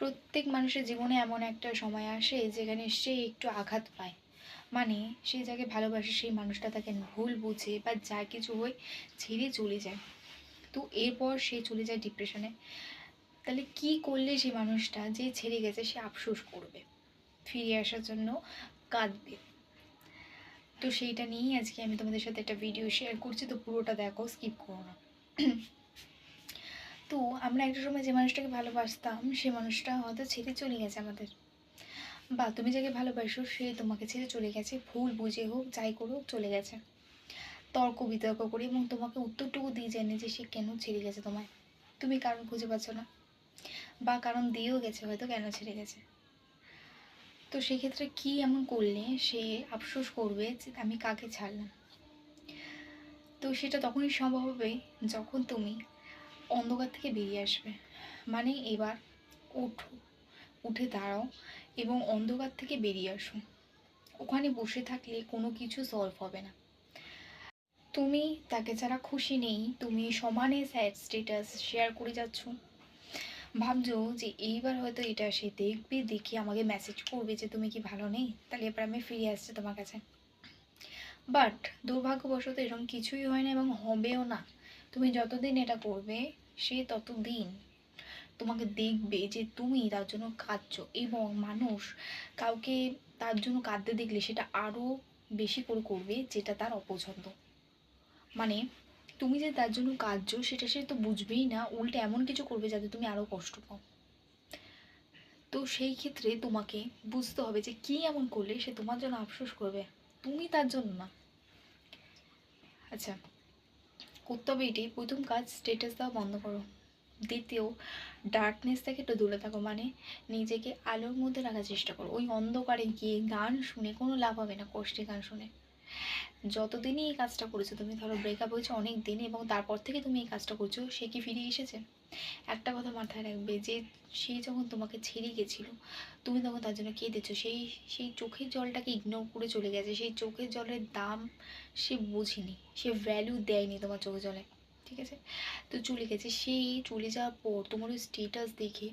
প্রত্যেক মানুষের জীবনে এমন একটা সময় আসে যেখানে সে একটু আঘাত পায়। মানে সে যাকে ভালোবাসে সেই মানুষটা তাকে ভুল বুঝে বা যা কিছু হয় ছেড়ে চলে যায়। তো এরপর সে চলে যায় ডিপ্রেশনে তাহলে কি করলে সেই মানুষটা যে ছেড়ে গেছে সে আফসোস করবে? ফিরে আসার জন্য কাঁদবে। তো সেইটা নিয়েই আজকে আমি তোমাদের সাথে একটা ভিডিও শেয়ার করছি। তো পুরোটা দেখো স্কিপ করো না। তো আমরা একটা সময় যে মানুষটাকে ভালোবাসতাম, সে মানুষটা হয়তো ছেড়ে চলে গেছে আমাদের। বা তুমি যাকে ভালোবাসো, সে তোমাকে ছেড়ে চলে গেছে। ভুল বুঝে হোক, যাই করুক, চলে গেছে। তর্ক, বিতর্ক করে এবং তোমাকে উত্তরটুকু দিয়ে জানে যে সে কেন ছেড়ে গেছে তোমায়। তুমি কারণ খুঁজে পাচ্ছ না। বা কারণ দিয়েও গেছে, হয়তো কেন ছেড়ে গেছে। তো সেক্ষেত্রে কি এমন করলে সে আফসোস করবে যে আমি কাকে ছাড়লাম? তো সেটা তখনই সম্ভব হবে যখন তুমি অন্ধকার থেকে বেরিয়ে আসবে। মানে এবার উঠো উঠে দাঁড়াও এবং অন্ধকার থেকে বেরিয়ে আসো। ওখানে বসে থাকলে কোনো কিছু সলভ হবে না। তুমি তাকে যারা খুশি নেই, তুমি সমানে স্যাড স্টেটাস শেয়ার করে যাচ্ছ। ভাবছ যে এইবার হয়তো এটা সে দেখবে, দেখে আমাকে মেসেজ করবে যে তুমি কি ভালো নেই? তাহলে এবার আমি ফিরে আসছি তোমার কাছে। বাট দুর্ভাগ্যবশত এরকম কিছুই হয় না এবং হবেও না। তুমি যতদিন এটা করবে সে ততদিন তোমাকে দেখবে যে তুমি তার জন্য কাঁদছো এবং মানুষ কাউকে তার জন্য কাঁদতে দেখলে সেটা আরও বেশি করে করবে যেটা তার অপছন্দ। মানে তুমি যে তার জন্য কাঁদছো সেটা সে তো বুঝবেই না, উল্টে এমন কিছু করবে যাতে তুমি আরও কষ্ট পাও। তো সেই ক্ষেত্রে তোমাকে বুঝতে হবে যে কী এমন করলে সে তোমার জন্য আফসোস করবে। তুমি তার জন্য না। আচ্ছা হবে প্রথম কাজ স্টেটাস দেওয়া বন্ধ করো। দ্বিতীয় ডার্কনেস থেকে একটু দূরে থাকো মানে নিজেকে আলোর মধ্যে রাখার চেষ্টা করো। ওই অন্ধকারে গিয়ে গান শুনে কোনো লাভ হবে না কষ্টে গান শুনে। যতদিনই এই কাজটা করেছ, তুমি ধরো ব্রেকআপ হয়েছে অনেক দিন এবং তারপর থেকে তুমি এই কাজটা করছ, সে কি ফিরে এসেছে? একটা কথা মাথায় রাখবে যে সে যখন তোমাকে ছেড়ে গেছিল, তুমি তখন তার জন্য কেঁদেছো। সেই সেই চোখের জলটাকে ইগনোর করে চলে গেছে। সেই চোখের জলের দাম সে বোঝেনি। সে ভ্যালু দেয়নি তোমার চোখের জলে। ঠিক আছে? তো চলে গেছে। সেই চলে যাওয়ার পর তোমার ওই স্টেটাস দেখে,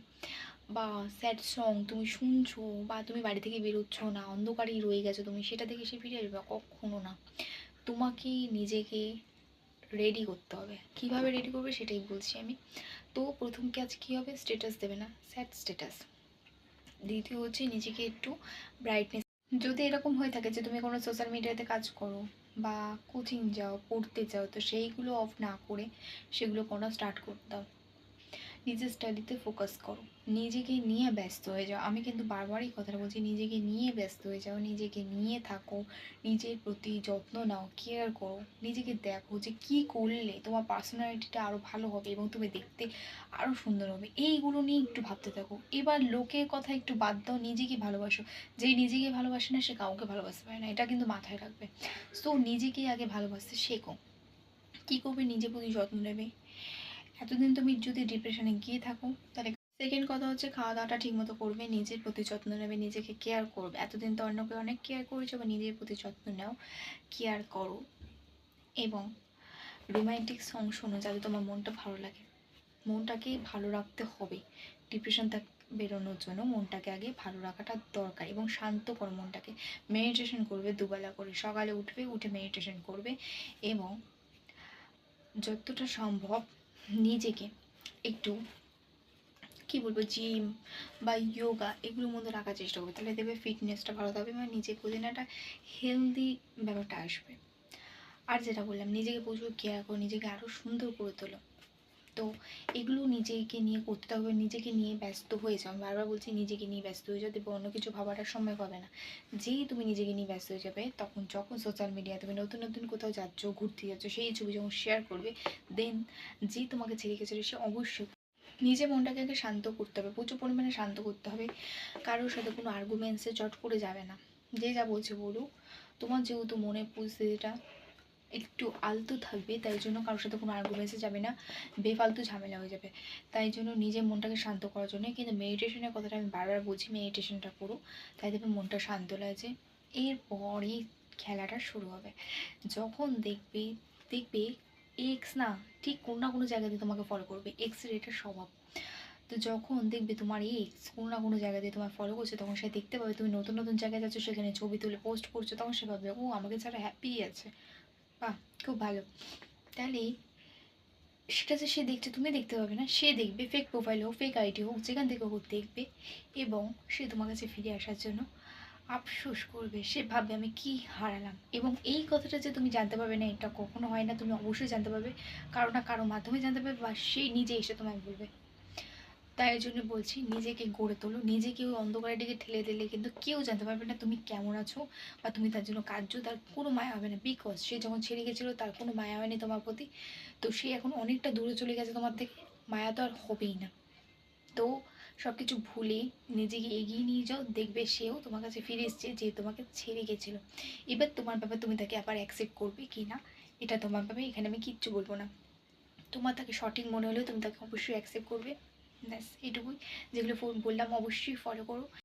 বা স্যাড সং তুমি শুনছো, বা তুমি বাড়ি থেকে বেরোচ্ছ না, অন্ধকারেই রয়ে গেছো তুমি, সেটা দেখে সে ফিরে আসবে? কখনো না। তোমাকে নিজেকে রেডি করতে হবে। কীভাবে রেডি করবে সেটাই বলছি আমি। তো প্রথম কাজ কী হবে? স্টেটাস দেবে না। স্যাড স্টেটাস দ্বিতীয় হচ্ছে নিজেকে একটু ব্রাইটনেস যদি এরকম হয়ে থাকে যে তুমি কোনো সোশ্যাল মিডিয়াতে কাজ করো বা কোচিং যাও, পড়তে যাও, তো সেইগুলো অফ না করে সেগুলো কোনো স্টার্ট করতে দাও। নিজের স্টাডিতে ফোকাস করো। নিজেকে নিয়ে ব্যস্ত হয়ে যাও। আমি কিন্তু বারবারই কথাটা বলছি, নিজেকে নিয়ে ব্যস্ত হয়ে যাও, নিজেকে নিয়ে থাকো, নিজের প্রতি যত্ন নাও কেয়ার করো, নিজেকে দেখো যে কী করলে তোমার পার্সোনালিটিটা আরও ভালো হবে এবং তুমি দেখতে আরও সুন্দর হবে। এইগুলো নিয়ে একটু ভাবতে থাকো। এবার লোকের কথা একটু বাদ দাও, নিজেকে ভালোবাসো। যেই নিজেকে ভালোবাসে না, সে কাউকে ভালোবাসতে পারে না। এটা কিন্তু মাথায় রাখবে। সো নিজেকে আগে ভালোবাসতে শেখো। কী করবে? নিজের প্রতি যত্ন নেবে। এতদিন তুমি যদি ডিপ্রেশনে গিয়ে থাকো, তাহলে সেকেন্ড কথা হচ্ছে খাওয়া দাওয়াটা ঠিকমতো করবে, নিজের প্রতি যত্ন নেবে, নিজেকে কেয়ার করবে। এতদিন তো অন্যকে অনেক কেয়ার করেছ বা নিজের প্রতি যত্ন নাও কেয়ার করো। এবং রোমান্টিক সং শোনো, যাতে তোমার মনটা ভালো লাগে। মনটাকে ভালো রাখতে হবে। ডিপ্রেশন থাক বেরোনোর জন্য মনটাকে আগে ভালো রাখাটা দরকার এবং শান্ত করো মনটাকে। মেডিটেশন করবে দুবেলা করে। সকালে উঠবে, উঠে মেডিটেশন করবে এবং যতটা সম্ভব নিজেকে একটু, কি বলব জিম বা ইয়োগা এগুলোর মধ্যে রাখার চেষ্টা করবে। তাহলে দেখবে ফিটনেসটা ভালো থাকবে মানে নিজের প্রতি না একটা হেলদি ব্যাপারটা আসবে। আর যেটা বললাম, নিজেকে প্রচুর কেয়ার করো, নিজেকে আরও সুন্দর করে তোলো। তো এগুলো নিজেকে নিয়ে করতে হবে, নিজেকে নিয়ে ব্যস্ত হয়ে যাও। বারবার বলছি নিজেকে নিয়ে ব্যস্ত হয়ে যাও, দেখবে অন্য কিছু ভাবাটার সময় পাবে না। যেই তুমি নিজেকে নিয়ে ব্যস্ত হয়ে যাবে, তখন যখন সোশ্যাল মিডিয়া তুমি নতুন নতুন কোথাও যাচ্ছ, ঘুরতে যাচ্ছ, সেই ছবি যখন শেয়ার করবে দেন যে তোমাকে ছেড়ে গেছিল, সে অবশ্যই নিজে মনটাকে আগে শান্ত করতে হবে, প্রচুর পরিমাণে শান্ত করতে হবে। কারোর সাথে কোনো আর্গুমেন্টসে চট করে যাবে না। যে যা বলছে বলুক, তোমার যেহেতু মনের পরিস্থিতিটা একটু আলতু থাকবে, তাই জন্য কারোর সাথে কোনো আর্গুমেন্টসে যাবে না, বেফালতু ঝামেলা হয়ে যাবে। তাই জন্য নিজের মনটাকে শান্ত করার জন্য কিন্তু মেডিটেশনের কথাটা আমি বারবার বলছি মেডিটেশনটা করো, তাই দেখবে মনটা শান্ত লাগছে। এরপরই খেলাটা শুরু হবে। যখন দেখবে দেখবে এক্স না, ঠিক কোনো না কোনো জায়গাতে তোমাকে ফলো করবে এক্সের এটা স্বভাব। তো যখন দেখবে তোমার এক্স কোনো না কোনো জায়গা দিয়ে তোমার ফলো করছে, তখন সে দেখতে পাবে তুমি নতুন নতুন জায়গায় যাচ্ছ, সেখানে ছবি তুলে পোস্ট করছ, তখন সে ভাববে, ও, আমাকে ছাড়া হ্যাপি আছে। বাহ, খুব ভালো। তাহলে সেটা যে সে দেখছে, তুমি দেখতে পাবে না। সে দেখবে ফেক প্রোফাইল হোক ফেক আইডি হোক যেখান থেকে হোক দেখবে এবং সে তোমার কাছে ফিরে আসার জন্য আফসোস করবে। সে ভাববে, আমি কি হারালাম? এবং এই কথাটা যে তুমি জানতে পারবে না, এটা কখনো হয় না। তুমি অবশ্যই জানতে পারবে। কারও না কারও মাধ্যমে জানতে পারবে বা সে নিজে এসে তোমায় বলবে। তাই জন্য বলছি নিজেকে গড়ে তোলো। নিজেকে ওই অন্ধকারের দিকে ঠেলে দিলে কিন্তু কেউ জানতে পারবে না তুমি কেমন আছো বা তুমি তার জন্য কার্য তার কোনো মায়া হবে না। বিকজ সে যখন ছেড়ে গেছিল, তার কোনো মায়া হয়নি তোমার প্রতি। তো সে এখন অনেকটা দূরে চলে গেছে তোমার থেকে। মায়া তো আর হবেই না। তো সব কিছু ভুলে নিজেকে এগিয়ে নিয়ে যাও। দেখবে সেও তোমার কাছে ফিরে এসছে যে তোমাকে ছেড়ে গেছিল। এবার তোমার ব্যাপার তুমি তাকে আবার অ্যাকসেপ্ট করবে কি না, এটা তোমার ব্যাপার। এখানে আমি কিচ্ছু বলব না। তোমার তাকে সঠিক মনে হলেও তুমি তাকে অবশ্যই অ্যাকসেপ্ট করবে। ব্যাস এটুকুই যেগুলো বললাম অবশ্যই ফলো করো।